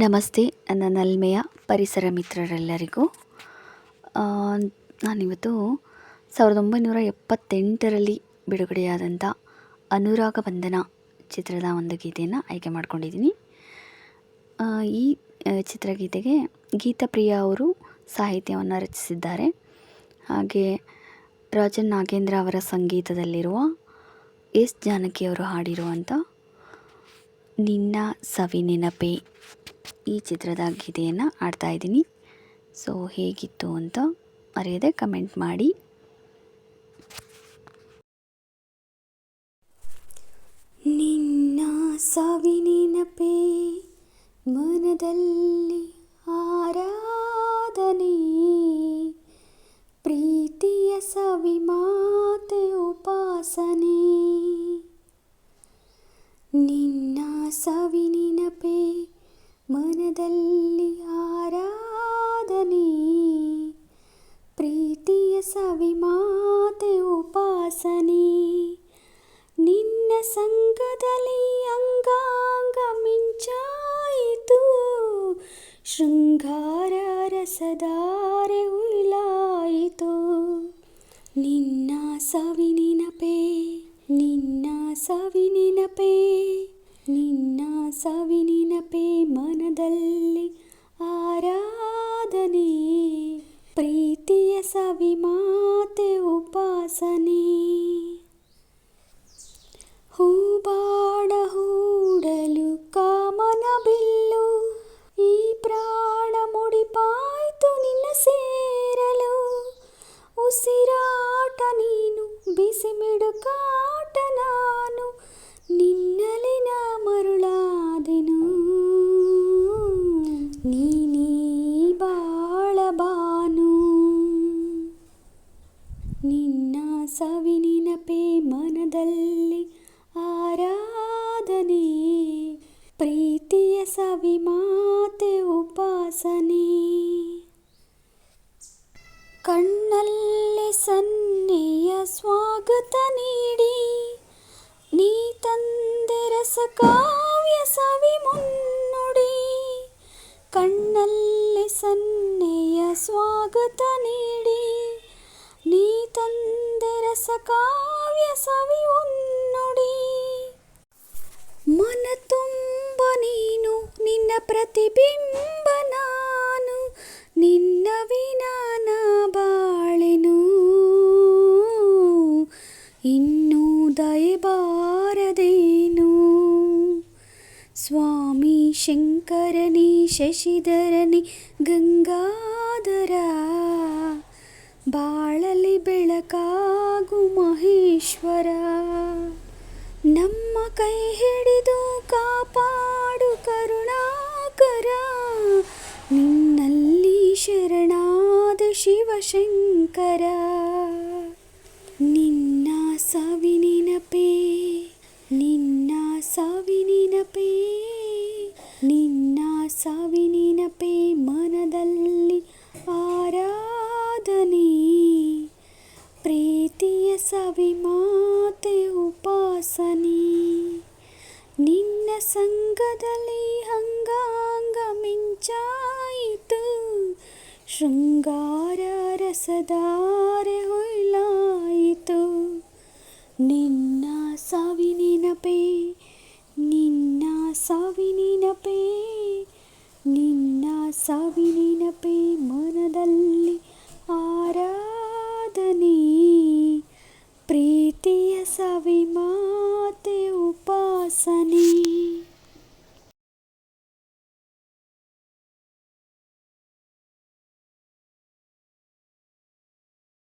ನಮಸ್ತೆ, ನನ್ನ ನಲ್ಮೆಯ ಪರಿಸರ ಮಿತ್ರರೆಲ್ಲರಿಗೂ. ನಾನಿವತ್ತು ಸಾವಿರದ ಒಂಬೈನೂರ ಎಪ್ಪತ್ತೆಂಟರಲ್ಲಿ ಬಿಡುಗಡೆಯಾದಂಥ ಅನುರಾಗ ಬಂಧನ ಚಿತ್ರದ ಒಂದು ಗೀತೆಯನ್ನು ಆಯ್ಕೆ ಮಾಡ್ಕೊಂಡಿದ್ದೀನಿ. ಈ ಚಿತ್ರಗೀತೆಗೆ ಗೀತಪ್ರಿಯ ಅವರು ಸಾಹಿತ್ಯವನ್ನು ರಚಿಸಿದ್ದಾರೆ. ಹಾಗೆ ರಾಜನ್ ನಾಗೇಂದ್ರ ಅವರ ಸಂಗೀತದಲ್ಲಿರುವ ಎಸ್ ಜಾನಕಿ ಅವರು ಹಾಡಿರುವಂಥ ನಿನ್ನ ಸವಿ ನೆನಪೆ ಈ ಚಿತ್ರದ ಗೀತೆಯನ್ನು ಆಡ್ತಾ ಇದ್ದೀನಿ. ಸೊ ಹೇಗಿತ್ತು ಅಂತ ಮರೆಯದೆ ಕಮೆಂಟ್ ಮಾಡಿ. ನಿನ್ನ ಸವಿ ನೆನಪೆ ಮನದಲ್ಲಿ ಆರಾಧನೆ. ಪ್ರೀತಿಯ ಸವಿ ಮಾತೆ ಉಪಾಸನೆ. ನಿನ್ನ ಸವಿ ನೆನಪೆ, ಮನದಲ್ಲಿ ಆರಾಧನೆ. ಪ್ರೀತಿಯ ಸವಿ ಮಾತೆ ಉಪಾಸನೆ. ನಿನ್ನ ಸಂಘದಲ್ಲಿ ಅಂಗಾಂಗ ಮಿಂಚಾಯಿತು. ಶೃಂಗಾರ ರಸದಾರೆ ಉಯಿಲಾಯಿತು. ನಿನ್ನ ಸವಿ ನೆನಪೆ, ನಿನ್ನ ಸವಿ ಪೇ ನಿನ್ನ ಸವಿ ಪೇ ಮನದಲ್ಲಿ ಆರಾಧನೆ, ಪ್ರೀತಿಯ ಸವಿ ಮಾತೆ ಉಪಾಸನೆ. ಹೂಬಾಡ ಹೂಡಲು ಕಾಮನ ಬಿಲ್ಲು, ಈ ಪ್ರಾಣ ಮುಡಿಪಾಯ್ತು ನಿನ್ನ ಸೇರಲು. ಉಸಿರಾಟ ನೀನು ಬಿಸಿ ಮಿಡುಕಾಟ ನೀನೀ ಬಾಳಬಾನು ನಿನ್ನ ಸವಿ ನೆನಪೆ ಮನದಲ್ಲಿ ಆರಾಧನೆ. ಪ್ರೀತಿಯ ಸವಿ ಮಾತೆ ಉಪಾಸನೆ. ಕಣ್ಣಲ್ಲಿ ಸನ್ನೆಯ ಸ್ವಾಗತ ನೀಡಿ. ನೀ ತಂದೆ ರಸ ಸ್ವಾಗತ ನೀಡಿ. ನೀ ತಂದೆ ರಸ ಕಾವ್ಯ ಸವಿ ಉನ್ನುಡಿ ಮನ ತುಂಬ ನೀನು ನಿನ್ನ ಪ್ರತಿಬಿಂಬ ಸ್ವಾಮಿ ಶಂಕರನಿ ಶಶಿಧರನಿ ಗಂಗಾಧರ. ಬಾಳಲಿ ಬೆಳಕಾಗು ಮಹೇಶ್ವರ. ನಮ್ಮ ಕೈ ಹಿಡಿದು ಕಾಪಾಡು ಕರುಣಾಕರ. ನಿನ್ನಲ್ಲಿ ಶರಣಾದ ಶಿವಶಂಕರ. ನಿನ್ನ ಸವಿ ನೆನಪೆ ಮನದಲ್ಲಿ ಆರಾಧನೆ. ಪ್ರೀತಿಯ ಸವಿ ಮಾತೆ ಉಪಾಸನೆ. ನಿನ್ನ ಸಂಘದಲ್ಲಿ ಅಂಗಾಂಗ ಮಿಂಚಾಯಿತು. ಶೃಂಗಾರ ರಸದಾರೆ ಹೊಯ್ಲಾಯಿತು. ನಿನ್ನ ಸವಿ ನೆನಪೇ ನಿನ್ನ ಸವಿ ನೆನಪೆ ನಿನ್ನ ಪೇ ನೆನಪೆ ಮನದಲ್ಲಿ ಆರಾಧನೆ. ಪ್ರೀತಿಯ ಸವಿ ಮಾತೆ ಉಪಾಸನೆ.